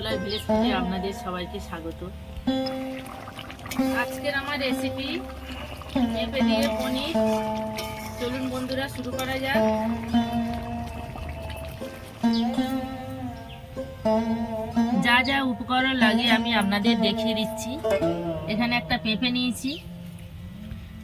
শকুন্তলার ভিলেজ ফুডে আপনাদের সবাইকে স্বাগত। আজকের আমার রেসিপি পেঁপে দিয়ে পনির। চলুন বন্ধুরা, শুরু করা যাক। যা যা উপকরণ লাগে আমি আপনাদের দেখিয়ে দিচ্ছি। এখানে একটা পেঁপে নিয়েছি,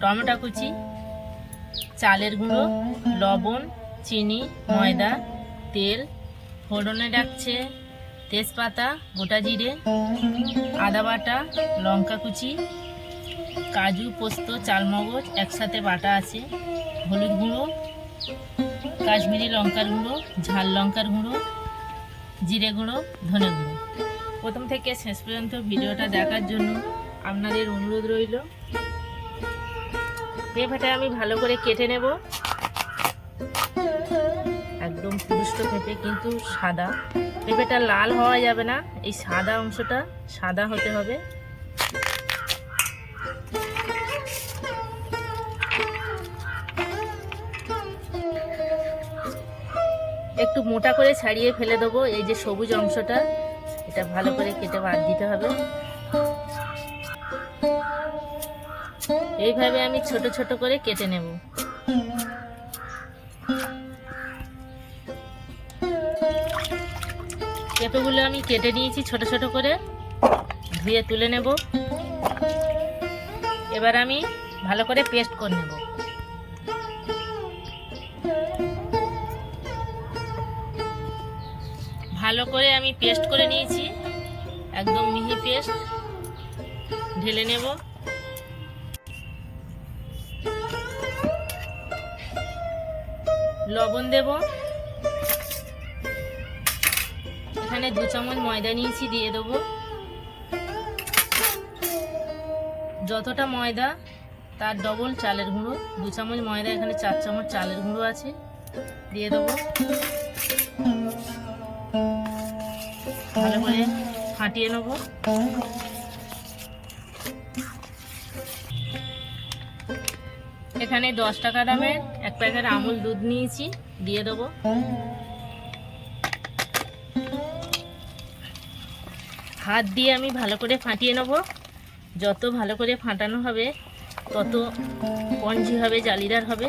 টমেটো কুচি, চালের গুঁড়ো, লবণ, চিনি, ময়দা, তেল। ফোড়নে রাখছে তেজপাতা, গোটা জিরে, আদা বাটা, লঙ্কা কুচি, কাজু, পোস্ত, চালমগজ, একসাথে বাটা আছে, হলুদ গুঁড়ো, কাশ্মীরি লঙ্কার গুঁড়ো, ঝাল লঙ্কার গুঁড়ো, জিরে গুঁড়ো, ধনে গুঁড়ো। প্রথম থেকে শেষ পর্যন্ত ভিডিওটা দেখার জন্য আপনাদের অনুরোধ রইল। পেঁপেটা আমি ভালো করে কেটে নেব। একদম পুরুষ্ট পেঁপে কিন্তু সাদা। পেঁপেটা লাল হওয়া যাবে না, এই সাদা অংশটা সাদা হতে হবে। একটু মোটা করে ছাড়িয়ে ফেলে দেবো, এই যে সবুজ অংশটা। এটা ভালো করে কেটে বাদ দিতে হবে। এইভাবে আমি ছোট ছোট করে কেটে নেব। পেঁপেগুলো আমি কেটে নিয়েছি ছোট ছোট করে। ধুয়ে তুলে নেব। এবার আমি ভালো করে পেস্ট করে নেব। ভালো করে আমি পেস্ট করে নিয়েছি। একদম মিহি পেস্ট। ঢেলে নেব। লবণ দেব। এখানে দু চামচ ময়দা নিয়েছি, দিয়ে দেবো। যতটা ময়দা, তার ডবল চালের গুঁড়ো। দু চামচ ময়দা, এখানে চার চামচ চালের গুঁড়ো আছে। দিয়ে দেবো। ভালো করে ফাটিয়ে নেব। এখানে দশ টাকা দামের এক প্যাকেট আমুল দুধ নিয়েছি। দিয়ে দেবো। হাত দিয়ে আমি ভালো করে ফাটিয়ে নেব। যত ভালো করে ফাটানো হবে, তত পঞ্জি হবে, জালিদার হবে।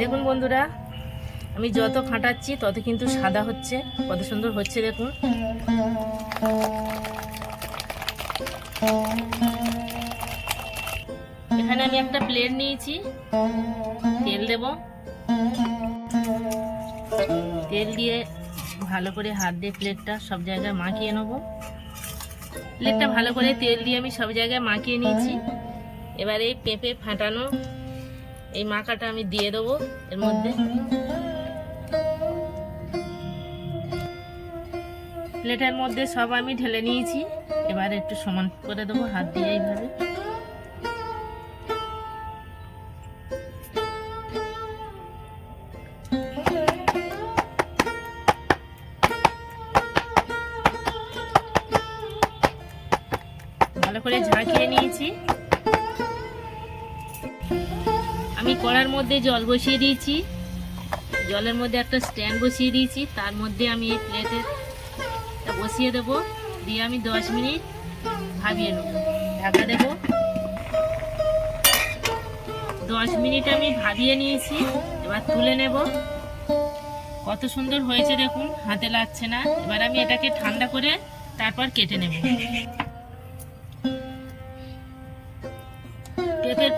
দেখুন বন্ধুরা, আমি যত ফাটাচ্ছি, তত কিন্তু সাদা হচ্ছে, কত সুন্দর হচ্ছে দেখুন। এখানে আমি একটা প্লেট নিয়েছি। তেল দেব। তেল দিয়ে ভালো করে হাত দিয়ে প্লেটটা সব জায়গায় মাখিয়ে নেব। প্লেটটা ভালো করে তেল দিয়ে আমি সব জায়গায় মাখিয়ে নিয়েছি। এবার এই পেঁপে ফাটানো এই মাখাটা আমি দিয়ে দেবো এর মধ্যে। প্লেটের মধ্যে সব আমি ঢেলে নিয়েছি। এবার একটু সমান করে দেবো হাত দিয়ে এইভাবে। ভালো করে ঝাঁকিয়ে নিয়েছি। আমি কড়ার মধ্যে জল বসিয়ে দিয়েছি। জলের মধ্যে একটা স্ট্যান্ড বসিয়ে দিয়েছি। তার মধ্যে আমি এই প্লেটে বসিয়ে দেবো। দিয়ে আমি দশ মিনিট ভাবিয়ে নেব। ঢাকা দেব। দশ মিনিট আমি ভাবিয়ে নিয়েছি। এবার তুলে নেব। কত সুন্দর হয়েছে দেখুন, হাতে লাগছে না। এবার আমি এটাকে ঠান্ডা করে তারপর কেটে নেব।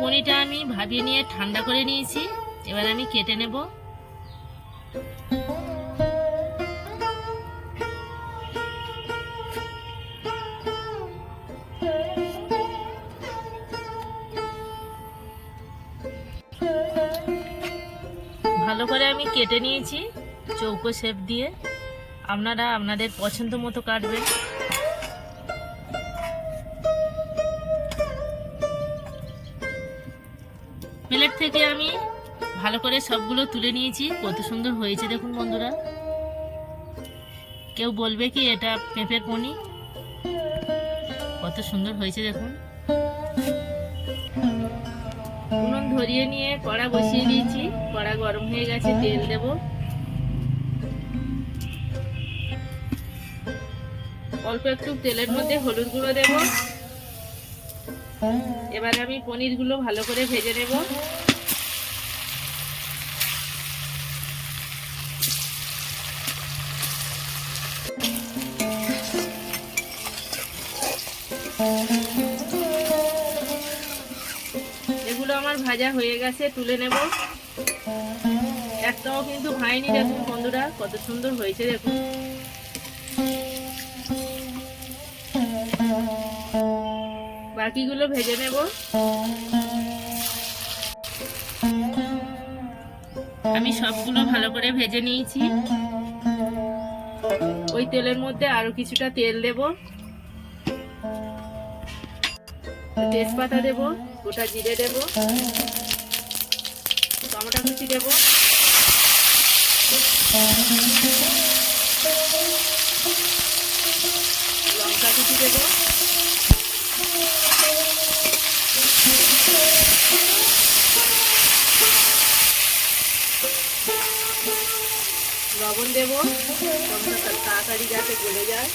পনিটা আমি ভাবিয়ে নিয়ে ঠান্ডা করে নিয়েছি। এবার আমি কেটে নেব। ভালো করে আমি কেটে নিয়েছি চৌকো শেপ দিয়ে। আপনারা আপনাদের পছন্দ মতো কাটবেন। প্লেট থেকে আমি ভালো করে সবগুলো তুলে নিয়েছি। কত সুন্দর হয়েছে দেখুন বন্ধুরা। কেউ বলবে কি এটা পেঁপের পনি? কত সুন্দর হয়েছে দেখুন। উনুন ধরিয়ে নিয়ে কড়া বসিয়ে দিয়েছি। কড়া গরম হয়ে গেছে, তেল দেব। অল্প একটু তেলের মধ্যে হলুদ গুঁড়ো দেব। এবার আমি পনিরগুলো ভালো করে ভেজে নেব। এগুলো আমার ভাজা হয়ে গেছে, তুলে নেব। একটাও কিন্তু হয়নি দেখুন বন্ধুরা, কত সুন্দর হয়েছে দেখুন। বাকিগুলো ভেজে নেব। আমি সবগুলো ভালো করে ভেজে নিয়েছি। ওই তেলের মধ্যে আরও কিছুটা তেল দেব। তেজপাতা দেব, গোটা জিরে দেব, টমেটো কুচি দেব। লঙ্কা কুচি দেব। লবণ দেব। টমেটো তাড়াতাড়ি যাতে গলে যায়।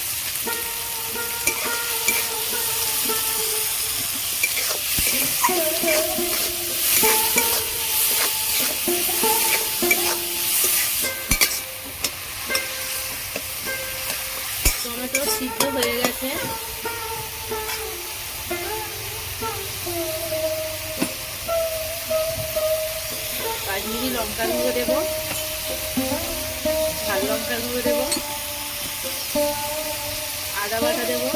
টমেটো সিদ্ধ হয়ে গেছে। কাশ্মীরি লঙ্কা গুঁড়ো দেবো। ঝাল লঙ্কা গুঁড়ো দেবো। আদা বাটা দেবো।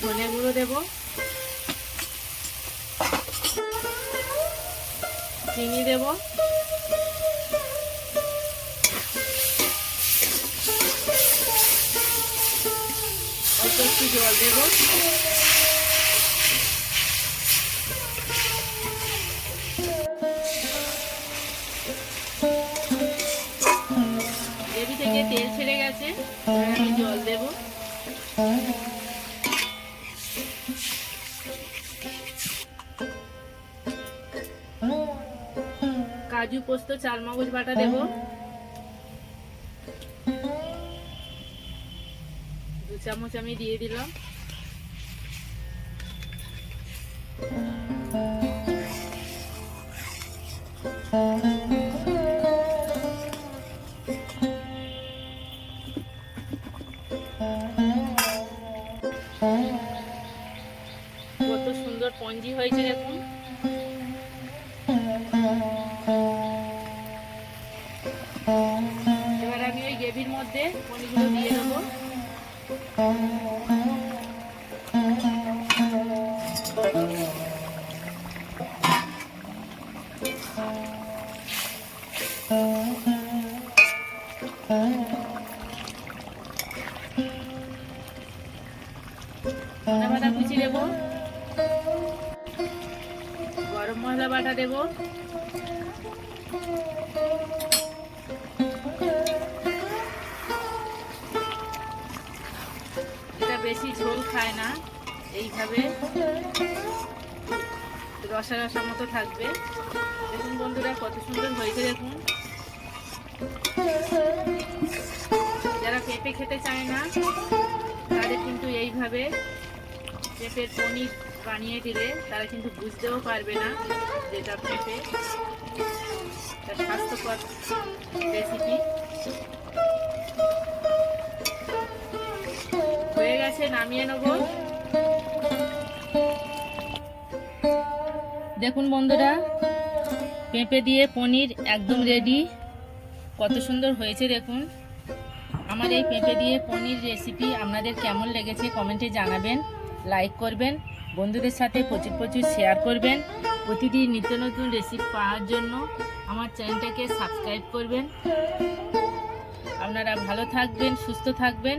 ধনে গুঁড়ো দেব। চিনি দেব। একটু জল দেবো। পোস্ত চালমগজ বাটা দেবো। দু চামচ আমি দিয়ে দিলাম। কত সুন্দর পঞ্জি হয়েছে দেখুন। মধ্যে পনিরগুলো দিয়ে দেবো। বেশি ঝোল খায় না, এইভাবে রসা রসা মতো থাকবে। দেখুন বন্ধুরা, কত সুন্দর হয়েছে দেখুন। যারা পেঁপে খেতে চায় না, তাদের কিন্তু এইভাবে পেঁপের পনির বানিয়ে দিলে তারা কিন্তু বুঝতেও পারবে না যেটা পেঁপে। স্বাস্থ্যকর রেসিপি গেছে, নামিয়ে নেব। দেখুন বন্ধুরা, পেঁপে দিয়ে পনির একদম রেডি কত সুন্দর হয়েছে দেখুন। আমার এই পেঁপে দিয়ে পনির রেসিপি আপনাদের কেমন লেগেছে কমেন্টে জানাবেন লাইক করবেন, বন্ধুদের সাথে প্রচুর প্রচুর শেয়ার করবেন। প্রতিটি নিত্য নতুন রেসিপি পাওয়ার জন্য আমার চ্যানেলটাকে সাবস্ক্রাইব করবেন। আপনারা ভালো থাকবেন, সুস্থ থাকবেন।